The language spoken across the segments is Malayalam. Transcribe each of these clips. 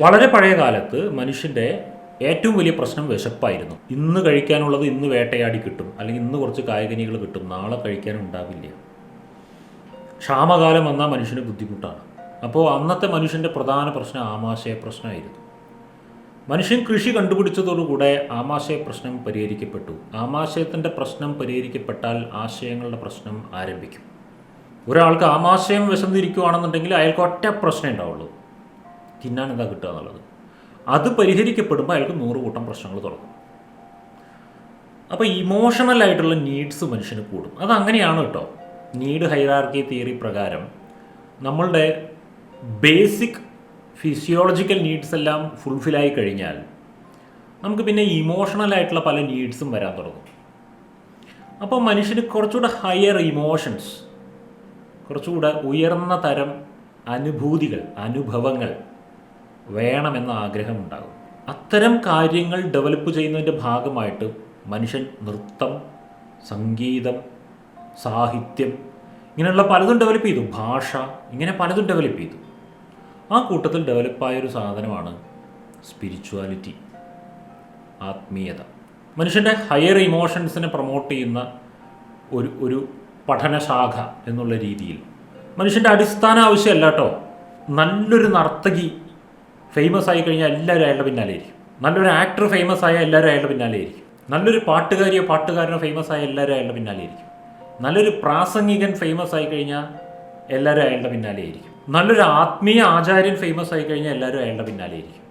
വളരെ പഴയ കാലത്ത് മനുഷ്യന്റെ ഏറ്റവും വലിയ പ്രശ്നം വിശപ്പായിരുന്നു. ഇന്ന് കഴിക്കാനുള്ളത് ഇന്ന് വേട്ടയാടി കിട്ടും. അല്ലെങ്കിൽ ഇന്ന് കുറച്ച് കായകനികൾ കിട്ടും. നാളെ കഴിക്കാനുണ്ടാവില്ല ക്ഷാമകാലം വന്നാൽ മനുഷ്യന് ബുദ്ധിമുട്ടാണ്. അപ്പോൾ അന്നത്തെ മനുഷ്യന്റെ പ്രധാന പ്രശ്നം ആമാശയ പ്രശ്നമായിരുന്നു മനുഷ്യൻ കൃഷി കണ്ടുപിടിച്ചതോടുകൂടെ ആമാശയ പ്രശ്നം പരിഹരിക്കപ്പെട്ടു. ആമാശയത്തിന്റെ പ്രശ്നം പരിഹരിക്കപ്പെട്ടാൽ ആശയങ്ങളുടെ പ്രശ്നം ആരംഭിക്കും. ഒരാൾക്ക് ആമാശയം വിശന്നിരിക്കുകയാണെന്നുണ്ടെങ്കിൽ അയാൾക്ക് ഒറ്റ പ്രശ്നമേ ഉണ്ടാവുള്ളൂ. തിന്നാൻ എന്താ കിട്ടുക എന്നുള്ളത്. അത് പരിഹരിക്കപ്പെടുമ്പോൾ അയാൾക്ക് നൂറ് കൂട്ടം പ്രശ്നങ്ങൾ തുടങ്ങും. അപ്പോൾ ഇമോഷണൽ ആയിട്ടുള്ള നീഡ്സ് മനുഷ്യന് കൂടും. അത് അങ്ങനെയാണ് കേട്ടോ. നീഡ് ഹൈറാർക്കി തിയറി പ്രകാരം നമ്മളുടെ ബേസിക് ഫിസിയോളജിക്കൽ നീഡ്സ് എല്ലാം ഫുൾഫിൽ ആയി കഴിഞ്ഞാൽ നമുക്ക് പിന്നെ ഇമോഷണൽ ആയിട്ടുള്ള പല നീഡ്സും വരാൻ തുടങ്ങും. അപ്പോൾ മനുഷ്യന് കുറച്ചുകൂടെ ഹയർ ഇമോഷൻസ് കുറച്ചുകൂടെ ഉയർന്ന തരം അനുഭൂതികൾ അനുഭവങ്ങൾ വേണമെന്ന ആഗ്രഹമുണ്ടാകും. അത്തരം കാര്യങ്ങൾ ഡെവലപ്പ് ചെയ്യുന്നതിന്റെ ഭാഗമായിട്ട് മനുഷ്യൻ നൃത്തം സംഗീതം സാഹിത്യം ഇങ്ങനെയുള്ള പലതും ഡെവലപ്പ് ചെയ്തു. ഭാഷ ഇങ്ങനെ പലതും ഡെവലപ്പ് ചെയ്തു. ആ കൂട്ടത്തിൽ ഡെവലപ്പായൊരു സാധനമാണ് സ്പിരിച്വാലിറ്റി ആത്മീയത. മനുഷ്യന്റെ ഹയർ ഇമോഷൻസിനെ പ്രൊമോട്ട് ചെയ്യുന്ന ഒരു ഒരു പഠനശാഖ എന്നുള്ള രീതിയിൽ. മനുഷ്യന്റെ അടിസ്ഥാന ആവശ്യമല്ല കേട്ടോ നല്ലൊരു നർത്തകി ഫേമസ് ആയി കഴിഞ്ഞാൽ എല്ലാവരും അയാളുടെ പിന്നാലെ ആയിരിക്കും. നല്ലൊരു ആക്ടർ ഫേമസ് ആയ എല്ലാവരും അയാളുടെ പിന്നാലെ ആയിരിക്കും. നല്ലൊരു പാട്ടുകാരിയോ പാട്ടുകാരനോ ഫേമസ് ആയ എല്ലാവരും അയാളുടെ പിന്നാലെ ആയിരിക്കും. നല്ലൊരു പ്രാസംഗികൻ ഫേമസ് ആയി കഴിഞ്ഞാൽ എല്ലാവരും അയാളുടെ പിന്നാലെ ആയിരിക്കും. നല്ലൊരു ആത്മീയ ആചാര്യൻ ഫേമസ് ആയി കഴിഞ്ഞാൽ എല്ലാവരും അയാളുടെ പിന്നാലെ ആയിരിക്കും.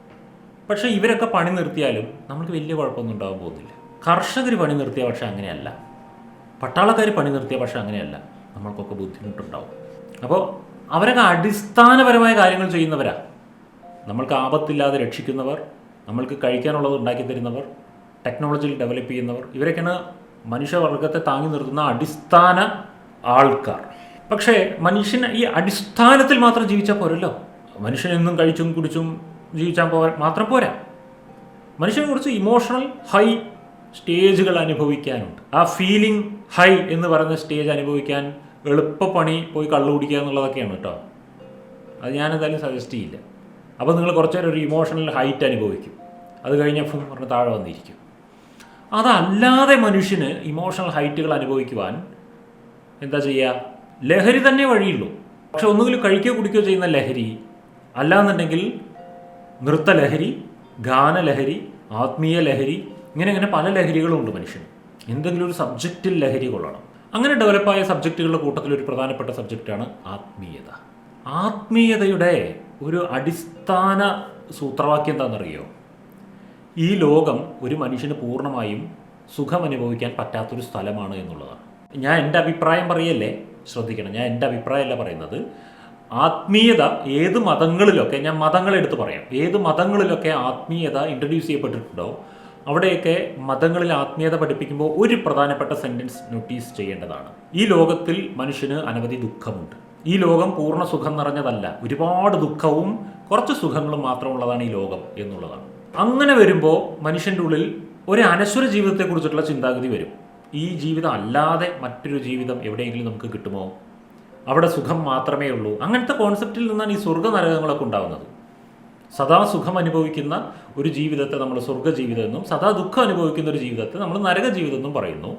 പക്ഷേ ഇവരൊക്കെ പണി നിർത്തിയാലും നമുക്ക് വലിയ കുഴപ്പമൊന്നും ഉണ്ടാകാൻ പോകുന്നില്ല. കർഷകർ പണി നിർത്തിയ പക്ഷേ അങ്ങനെയല്ല. പട്ടാളക്കാർ പണി നിർത്തിയ പക്ഷേ അങ്ങനെയല്ല. നമ്മൾക്കൊക്കെ ബുദ്ധിമുട്ടുണ്ടാവും. അപ്പോൾ അവരൊക്കെ അടിസ്ഥാനപരമായ കാര്യങ്ങൾ ചെയ്യുന്നവരാ. നമ്മൾക്ക് ആപത്തില്ലാതെ രക്ഷിക്കുന്നവർ നമ്മൾക്ക് കഴിക്കാനുള്ളത് ഉണ്ടാക്കി തരുന്നവർ ടെക്നോളജിയിൽ ഡെവലപ്പ് ചെയ്യുന്നവർ ഇവരൊക്കെയാണ് മനുഷ്യവർഗത്തെ താങ്ങി നിർത്തുന്ന അടിസ്ഥാന ആൾക്കാർ. പക്ഷേ മനുഷ്യൻ ഈ അടിസ്ഥാനത്തിൽ മാത്രം ജീവിച്ചാൽ പോരല്ലോ. മനുഷ്യൻ എന്നും കഴിച്ചും കുടിച്ചും ജീവിച്ചാൽ പോ മാത്രം പോരാ. മനുഷ്യനെ കുറിച്ച് ഇമോഷണൽ ഹൈ സ്റ്റേജുകൾ അനുഭവിക്കാനുണ്ട്. ആ ഫീലിംഗ് ഹൈ എന്ന് പറയുന്ന സ്റ്റേജ് അനുഭവിക്കാൻ എളുപ്പ പണി പോയി കള്ളു കുടിക്കുക എന്നുള്ളതൊക്കെയാണ് കേട്ടോ. അത് ഞാനെന്തായാലും സജസ്റ്റ് ചെയ്യില്ല. അപ്പോൾ നിങ്ങൾ കുറച്ച് നേരം ഒരു ഇമോഷണൽ ഹൈറ്റ് അനുഭവിക്കും. അത് കഴിഞ്ഞാൽ ഫും പറഞ്ഞ് താഴെ വന്നിരിക്കും. അതല്ലാതെ മനുഷ്യന് ഇമോഷണൽ ഹൈറ്റുകൾ അനുഭവിക്കുവാൻ എന്താ ചെയ്യുക ലഹരി തന്നെ വഴിയുള്ളൂ. പക്ഷെ ഒന്നുകിൽ കഴിക്കുകയോ കുടിക്കുകയോ ചെയ്യുന്ന ലഹരി അല്ലാന്നുണ്ടെങ്കിൽ നൃത്തലഹരി ഗാനലഹരി ആത്മീയ ലഹരി ഇങ്ങനെ ഇങ്ങനെ പല ലഹരികളും ഉണ്ട് മനുഷ്യന്. എന്തെങ്കിലും ഒരു സബ്ജക്റ്റിൽ ലഹരി കൊള്ളണം. അങ്ങനെ ഡെവലപ്പായ സബ്ജക്റ്റുകളുടെ കൂട്ടത്തിൽ ഒരു പ്രധാനപ്പെട്ട സബ്ജക്റ്റാണ് ആത്മീയത. ആത്മീയതയുടെ ഒരു അടിസ്ഥാന സൂത്രവാക്യം എന്താണെന്നറിയോ? ഈ ലോകം ഒരു മനുഷ്യന് പൂർണമായും സുഖം അനുഭവിക്കാൻ പറ്റാത്തൊരു സ്ഥലമാണ് എന്നുള്ളതാണ്. ഞാൻ എന്റെ അഭിപ്രായം പറയല്ലേ? ശ്രദ്ധിക്കണം. ഞാൻ എന്റെ അഭിപ്രായമല്ല പറയുന്നത്. ആത്മീയത ഏത് മതങ്ങളിലൊക്കെ ഞാൻ മതങ്ങളെടുത്ത് പറയാം. ഏത് മതങ്ങളിലൊക്കെ ആത്മീയത ഇൻട്രൊഡ്യൂസ് ചെയ്യപ്പെട്ടിട്ടുണ്ടോ? അവിടെയൊക്കെ മതങ്ങളിൽ ആത്മീയത പഠിപ്പിക്കുമ്പോൾ ഒരു പ്രധാനപ്പെട്ട സെന്റൻസ് നോട്ടീസ് ചെയ്യേണ്ടതാണ്. ഈ ലോകത്തിൽ മനുഷ്യന് അനവധി ദുഃഖമുണ്ട്. ഈ ലോകം പൂർണ സുഖം നിറഞ്ഞതല്ല. ഒരുപാട് ദുഃഖവും കുറച്ച് സുഖങ്ങളും മാത്രമുള്ളതാണ് ഈ ലോകം എന്നുള്ളതാണ്. അങ്ങനെ വരുമ്പോൾ മനുഷ്യന്റെ ഉള്ളിൽ ഒരു അനശ്വര ജീവിതത്തെക്കുറിച്ചിട്ടുള്ള ചിന്താഗതി വരും. ഈ ജീവിതം അല്ലാതെ മറ്റൊരു ജീവിതം എവിടെയെങ്കിലും നമുക്ക് കിട്ടുമോ? അവിടെ സുഖം മാത്രമേ ഉള്ളൂ. അങ്ങനത്തെ കോൺസെപ്റ്റിൽ നിന്നാണ് ഈ സ്വർഗ നരകങ്ങളൊക്കെ ഉണ്ടാകുന്നത്. സദാ സുഖം അനുഭവിക്കുന്ന ഒരു ജീവിതത്തെ നമ്മൾ സ്വർഗ ജീവിതം എന്നും സദാ ദുഃഖം അനുഭവിക്കുന്ന ഒരു ജീവിതത്തെ നമ്മൾ നരക ജീവിതം എന്നും പറയുന്നു.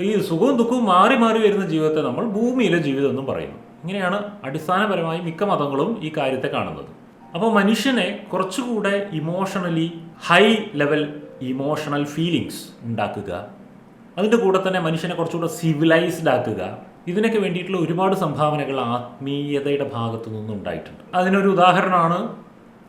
ഈ സുഖവും ദുഃഖവും മാറി മാറി വരുന്ന ജീവിതത്തെ നമ്മൾ ഭൂമിയിലെ ജീവിതം എന്നും പറയുന്നു. ഇങ്ങനെയാണ് അടിസ്ഥാനപരമായി മിക്ക മതങ്ങളും ഈ കാര്യത്തെ കാണുന്നത്. അപ്പോൾ മനുഷ്യനെ കുറച്ചുകൂടെ emotionally high level emotional feelings ഉണ്ടാക്കുക. അതിന്റെ കൂടെ തന്നെ മനുഷ്യനെ കുറച്ചുകൂടെ സിവിലൈസ്ഡ് ആക്കുക. ഇതിനൊക്കെ വേണ്ടിയിട്ടുള്ള ഒരുപാട് സംഭാവനകൾ ആത്മീയതയുടെ ഭാഗത്തു നിന്നും ഉണ്ടായിട്ടുണ്ട്. അതിനൊരു ഉദാഹരണമാണ്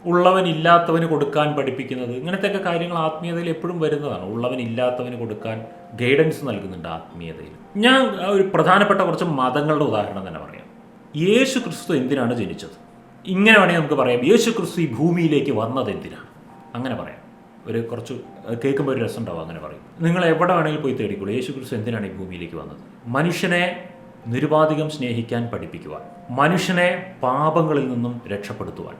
ഉള്ളവൻ ഇല്ലാത്തവന് കൊടുക്കാൻ പഠിപ്പിക്കുന്നത്. ഇങ്ങനത്തെയൊക്കെ കാര്യങ്ങൾ ആത്മീയതയിൽ എപ്പോഴും വരുന്നതാണ്. ഉള്ളവൻ ഇല്ലാത്തവന് കൊടുക്കാൻ ഗൈഡൻസ് നൽകുന്നുണ്ട് ആത്മീയതയിൽ. ഞാൻ ഒരു പ്രധാനപ്പെട്ട കുറച്ച് മതങ്ങളുടെ ഉദാഹരണം തന്നെ പറയാം. യേശു ക്രിസ്തു എന്തിനാണ് ജനിച്ചത്? ഇങ്ങനെ വേണമെങ്കിൽ നമുക്ക് പറയാം. യേശു ക്രിസ്തു ഈ ഭൂമിയിലേക്ക് വന്നത് എന്തിനാണ് അങ്ങനെ പറയാം. ഒരു കുറച്ച് കേൾക്കുമ്പോൾ ഒരു രസം ഉണ്ടാവും അങ്ങനെ പറയും. നിങ്ങൾ എവിടെ വേണമെങ്കിലും പോയി തേടിക്കോളൂ. യേശു ക്രിസ്തു എന്തിനാണ് ഈ ഭൂമിയിലേക്ക് വന്നത്? മനുഷ്യനെ നിരുപാധികം സ്നേഹിക്കാൻ പഠിപ്പിക്കുവാൻ മനുഷ്യനെ പാപങ്ങളിൽ നിന്നും രക്ഷപ്പെടുത്തുവാൻ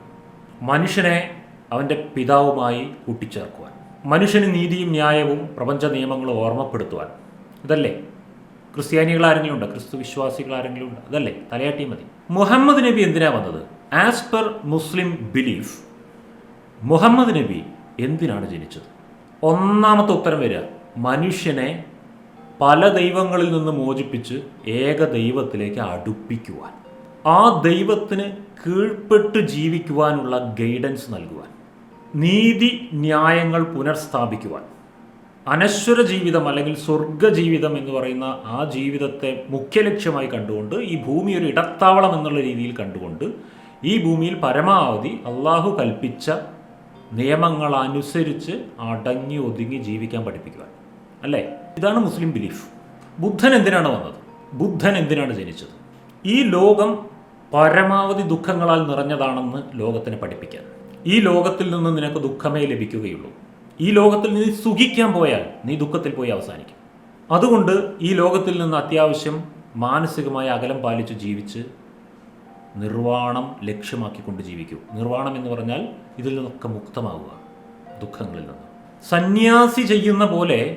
മനുഷ്യനെ അവന്റെ പിതാവുമായി കൂട്ടിച്ചേർക്കുവാൻ മനുഷ്യന് നീതിയും ന്യായവും പ്രപഞ്ച നിയമങ്ങളും ഓർമ്മപ്പെടുത്തുവാൻ. ഇതല്ലേ? ക്രിസ്ത്യാനികൾ ആരെങ്കിലും ഉണ്ടോ ക്രിസ്തു വിശ്വാസികൾ ആരെങ്കിലും ഉണ്ടോ അതല്ലേ? തലയാട്ടി മതി. മുഹമ്മദ് നബി എന്തിനാ വന്നത്? As per Muslim belief Muhammad Nabi എന്തിനാണ് ജനിച്ചത്? ഒന്നാമത്തെ ഉത്തരം വരിക. മനുഷ്യനെ പല ദൈവങ്ങളിൽ നിന്ന് മോചിപ്പിച്ച് ഏക ദൈവത്തിലേക്ക് അടുപ്പിക്കുവാൻ ആ ദൈവത്തിന് കീഴ്പ്പെട്ട് ജീവിക്കുവാനുള്ള ഗൈഡൻസ് നൽകുവാൻ നീതി ന്യായങ്ങൾ പുനഃസ്ഥാപിക്കുവാൻ അനശ്വര ജീവിതം അല്ലെങ്കിൽ സ്വർഗ ജീവിതം എന്ന് പറയുന്ന ആ ജീവിതത്തെ മുഖ്യ ലക്ഷ്യമായി കണ്ടുകൊണ്ട് ഈ ഭൂമി ഒരു ഇടത്താവളം എന്നുള്ള രീതിയിൽ കണ്ടുകൊണ്ട് ഈ ഭൂമിയിൽ പരമാവധി അള്ളാഹു കൽപ്പിച്ച നിയമങ്ങൾ അനുസരിച്ച് അടങ്ങി ഒതുങ്ങി ജീവിക്കാൻ പഠിപ്പിക്കുക അല്ലേ? ഇതാണ് മുസ്ലിം ബിലീഫ് ബുദ്ധൻ എന്തിനാണ് വന്നത്? ബുദ്ധൻ എന്തിനാണ് ജനിച്ചത്? ഈ ലോകം പരമാവധി ദുഃഖങ്ങളാൽ നിറഞ്ഞതാണെന്ന് ലോകത്തിന് പഠിപ്പിക്കാൻ. ഈ ലോകത്തിൽ നിന്ന് നിനക്ക് ദുഃഖമേ ലഭിക്കുകയുള്ളൂ. ഈ ലോകത്തിൽ നീ സുഖിക്കാൻ പോയാൽ നീ ദുഃഖത്തിൽ പോയി അവസാനിക്കും. അതുകൊണ്ട് ഈ ലോകത്തിൽ നിന്ന് അത്യാവശ്യം മാനസികമായ അകലം പാലിച്ച് ജീവിച്ച് നിർവാണം ലക്ഷ്യമാക്കിക്കൊണ്ട് ജീവിക്കൂ. നിർവാണം എന്ന് പറഞ്ഞാൽ ഇതിൽ നിന്നൊക്കെ മുക്തമാവുക ദുഃഖങ്ങളിൽ നിന്ന്. സന്യാസി ചെയ്യുന്ന പോലെ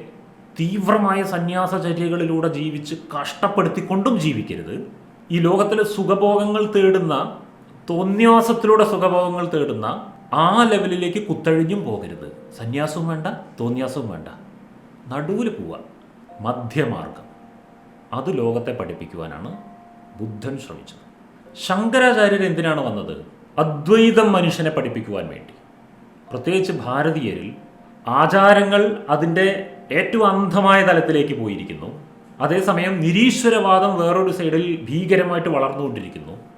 തീവ്രമായ സന്യാസചര്യകളിലൂടെ ജീവിച്ച് കഷ്ടപ്പെടുത്തിക്കൊണ്ടും ജീവിക്കരുത്. ഈ ലോകത്തിലെ സുഖഭോഗങ്ങൾ തേടുന്ന തോന്യാസത്തിലൂടെ സുഖഭോഗങ്ങൾ തേടുന്ന ആ ലെവലിലേക്ക് കുത്തഴിഞ്ഞും പോകരുത്. സന്യാസവും വേണ്ട തോന്യാസവും വേണ്ട. നടുവിൽ പോവുക. മധ്യമാർഗം. അത് ലോകത്തെ പഠിപ്പിക്കുവാനാണ് ബുദ്ധൻ ശ്രമിച്ചത്. ശങ്കരാചാര്യർ എന്തിനാണ് വന്നത്? അദ്വൈതം മനുഷ്യനെ പഠിപ്പിക്കുവാൻ വേണ്ടി. പ്രത്യേകിച്ച് ഭാരതീയരിൽ ആചാരങ്ങൾ അതിന്റെ ഏറ്റവും അന്ധമായ തലത്തിലേക്ക് പോയിരിക്കുന്നു. അതേസമയം നിരീശ്വരവാദം വേറൊരു സൈഡിൽ ഭീകരമായിട്ട് വളർന്നുകൊണ്ടിരിക്കുന്നു.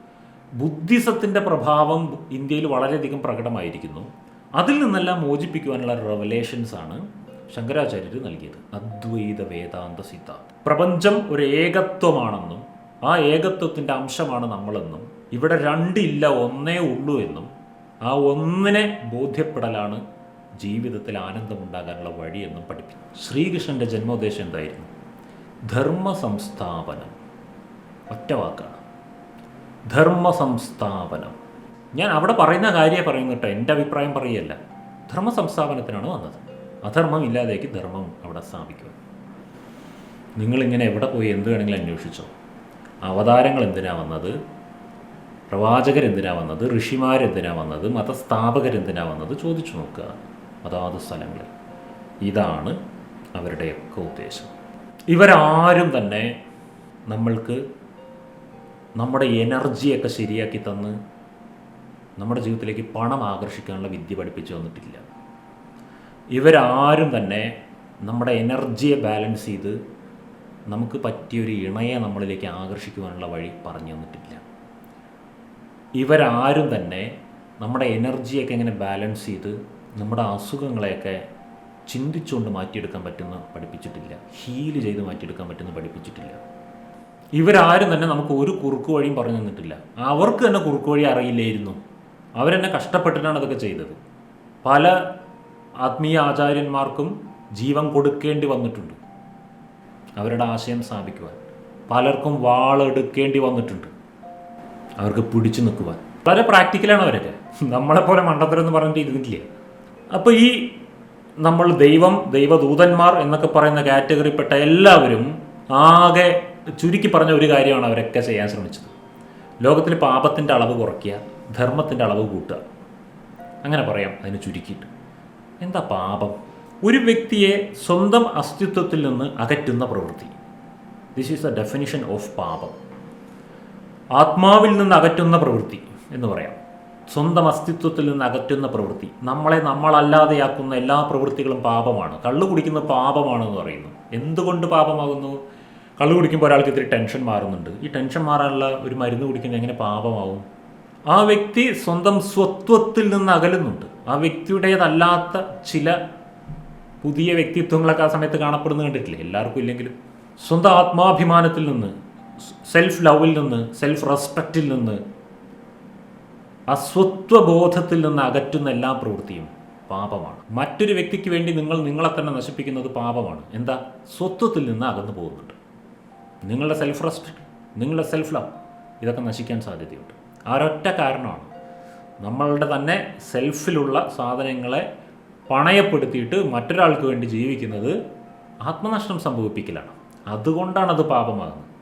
ബുദ്ധിസത്തിന്റെ പ്രഭാവം ഇന്ത്യയിൽ വളരെയധികം പ്രകടമായിരിക്കുന്നു. അതിൽ നിന്നെല്ലാം മോചിപ്പിക്കുവാനുള്ള റെവലേഷൻസ് ആണ് ശങ്കരാചാര്യർ നൽകിയത്. അദ്വൈത വേദാന്ത സിദ്ധാന്തം പ്രപഞ്ചം ഒരു ഏകത്വമാണെന്നും ആ ഏകത്വത്തിന്റെ അംശമാണ് നമ്മളെന്നും ഇവിടെ രണ്ടില്ല ഒന്നേ ഉള്ളൂ എന്നും ആ ഒന്നിനെ ബോധ്യപ്പെടലാണ് ജീവിതത്തിൽ ആനന്ദമുണ്ടാകാനുള്ള വഴിയെന്നും പഠിപ്പിക്കും ശ്രീകൃഷ്ണന്റെ ജന്മോദ്ദേശം എന്തായിരുന്നു? ധർമ്മ സംസ്ഥാപനം ഒറ്റ വാക്കാണ്. ധർമ്മ സംസ്ഥാപനം ഞാൻ അവിടെ പറയുന്ന കാര്യമേ പറയുന്നു കേട്ടോ. എന്റെ അഭിപ്രായം പറയല്ല ധർമ്മ സംസ്ഥാപനത്തിനാണ് വന്നത്. അധർമ്മം ഇല്ലാതേക്ക് ധർമ്മം അവിടെ സ്ഥാപിക്കുക. നിങ്ങളിങ്ങനെ എവിടെ പോയി എന്ത് വേണമെങ്കിലും അന്വേഷിച്ചോ. അവതാരങ്ങൾ എന്തിനാ വന്നത്? പ്രവാചകരെന്തിനാ വന്നത്? ഋഷിമാരെന്തിനാ വന്നത്? മതസ്ഥാപകരെന്തിനാ വന്നത്? ചോദിച്ചു നോക്കുക. അതാത് സ്ഥലങ്ങളിൽ. ഇതാണ് അവരുടെയൊക്കെ ഉദ്ദേശം. ഇവരാരും തന്നെ നമ്മൾക്ക് നമ്മുടെ എനർജിയൊക്കെ ശരിയാക്കി തന്ന് നമ്മുടെ ജീവിതത്തിലേക്ക് പണം ആകർഷിക്കാനുള്ള വിദ്യ പഠിപ്പിച്ചു തന്നിട്ടില്ല. ഇവരാരും തന്നെ നമ്മുടെ എനർജിയെ ബാലൻസ് ചെയ്ത് നമുക്ക് പറ്റിയൊരു ഇണയെ നമ്മളിലേക്ക് ആകർഷിക്കുവാനുള്ള വഴി പറഞ്ഞു തന്നിട്ടില്ല. ഇവരാരും തന്നെ നമ്മുടെ എനർജിയൊക്കെ എങ്ങനെ ബാലൻസ് ചെയ്ത് നമ്മുടെ അസുഖങ്ങളെയൊക്കെ ചിന്തിച്ചുകൊണ്ട് മാറ്റിയെടുക്കാൻ പറ്റുന്ന പഠിപ്പിച്ചിട്ടില്ല. ഹീൽ ചെയ്ത് മാറ്റിയെടുക്കാൻ പറ്റുന്ന പഠിപ്പിച്ചിട്ടില്ല. ഇവരാരും തന്നെ നമുക്ക് ഒരു കുറുക്ക് വഴിയും പറഞ്ഞു തന്നിട്ടില്ല. അവർക്ക് തന്നെ കുറുക്ക് വഴി അറിയില്ലായിരുന്നു. അവരെന്നെ കഷ്ടപ്പെട്ടിട്ടാണ് അതൊക്കെ ചെയ്തത്. പല ആത്മീയ ആചാര്യന്മാർക്കും ജീവൻ കൊടുക്കേണ്ടി വന്നിട്ടുണ്ട്. അവരുടെ ആശയം സ്ഥാപിക്കുവാൻ. പലർക്കും വാളെടുക്കേണ്ടി വന്നിട്ടുണ്ട്. അവർക്ക് പിടിച്ചു നിൽക്കുവാൻ. വളരെ പ്രാക്ടിക്കലാണ് അവരൊക്കെ. നമ്മളെപ്പോലെ മണ്ടത്തരം എന്ന് പറഞ്ഞിട്ട് ഇരുന്നില്ല അപ്പോൾ ഈ നമ്മൾ ദൈവം ദൈവദൂതന്മാർ എന്നൊക്കെ പറയുന്ന കാറ്റഗറിപ്പെട്ട എല്ലാവരും ആകെ ചുരുക്കി പറഞ്ഞ ഒരു കാര്യമാണ് അവരൊക്കെ ചെയ്യാൻ ശ്രമിച്ചത്. ലോകത്തിൽ പാപത്തിന്റെ അളവ് കുറയ്ക്കുക ധർമ്മത്തിന്റെ അളവ് കൂട്ടുക. അങ്ങനെ പറയാം അതിന് ചുരുക്കിയിട്ട്. എന്താ പാപം? ഒരു വ്യക്തിയെ സ്വന്തം അസ്തിത്വത്തിൽ നിന്ന് അകറ്റുന്ന പ്രവൃത്തി. This is the definition of പാപം. ആത്മാവിൽ നിന്ന് അകറ്റുന്ന പ്രവൃത്തി എന്ന് പറയാം. സ്വന്തം അസ്തിത്വത്തിൽ നിന്ന് അകറ്റുന്ന പ്രവൃത്തി. നമ്മളെ നമ്മളല്ലാതെയാക്കുന്ന എല്ലാ പ്രവൃത്തികളും പാപമാണ്. കള്ളു കുടിക്കുന്ന പാപമാണെന്ന് പറയുന്നു. എന്തുകൊണ്ട് പാപമാകുന്നു? കള്ളു കുടിക്കുമ്പോൾ ഒരാൾക്ക് ഇത്തിരി ടെൻഷൻ മാറുന്നുണ്ട്. ഈ ടെൻഷൻ മാറാനുള്ള ഒരു മരുന്ന് കുടിക്കുന്നത് എങ്ങനെ പാപമാവും? ആ വ്യക്തി സ്വന്തം സ്വത്വത്തിൽ നിന്ന് അകലുന്നുണ്ട്. ആ വ്യക്തിയുടേതല്ലാത്ത ചില പുതിയ വ്യക്തിത്വങ്ങളൊക്കെ ആ സമയത്ത് കാണപ്പെടുന്നത് കണ്ടിട്ടില്ലേ? എല്ലാവർക്കും ഇല്ലെങ്കിലും. സ്വന്തം ആത്മാഭിമാനത്തിൽ നിന്ന് സെൽഫ് ലവിൽ നിന്ന് സെൽഫ് റെസ്പെക്റ്റിൽ നിന്ന് അസ്വത്വബോധത്തിൽ നിന്ന് അകറ്റുന്ന എല്ലാ പ്രവൃത്തിയും പാപമാണ്. മറ്റൊരു വ്യക്തിക്ക് വേണ്ടി നിങ്ങൾ നിങ്ങളെ തന്നെ നശിപ്പിക്കുന്നത് പാപമാണ്. എന്താ? സ്വത്വത്തിൽ നിന്ന് അകന്നു പോകുന്നുണ്ട്. നിങ്ങളുടെ സെൽഫ് റെസ്പെക്ട് നിങ്ങളുടെ സെൽഫ് ലവ് ഇതൊക്കെ നശിക്കാൻ സാധ്യതയുണ്ട്. ആ ഒരൊറ്റ കാരണമാണ്. നമ്മളുടെ തന്നെ സെൽഫിലുള്ള സാധനങ്ങളെ പണയപ്പെടുത്തിയിട്ട് മറ്റൊരാൾക്ക് വേണ്ടി ജീവിക്കുന്നത് ആത്മനഷ്ടം സംഭവിപ്പിക്കലാണ്. അതുകൊണ്ടാണ് അത് പാപമാകുന്നത്.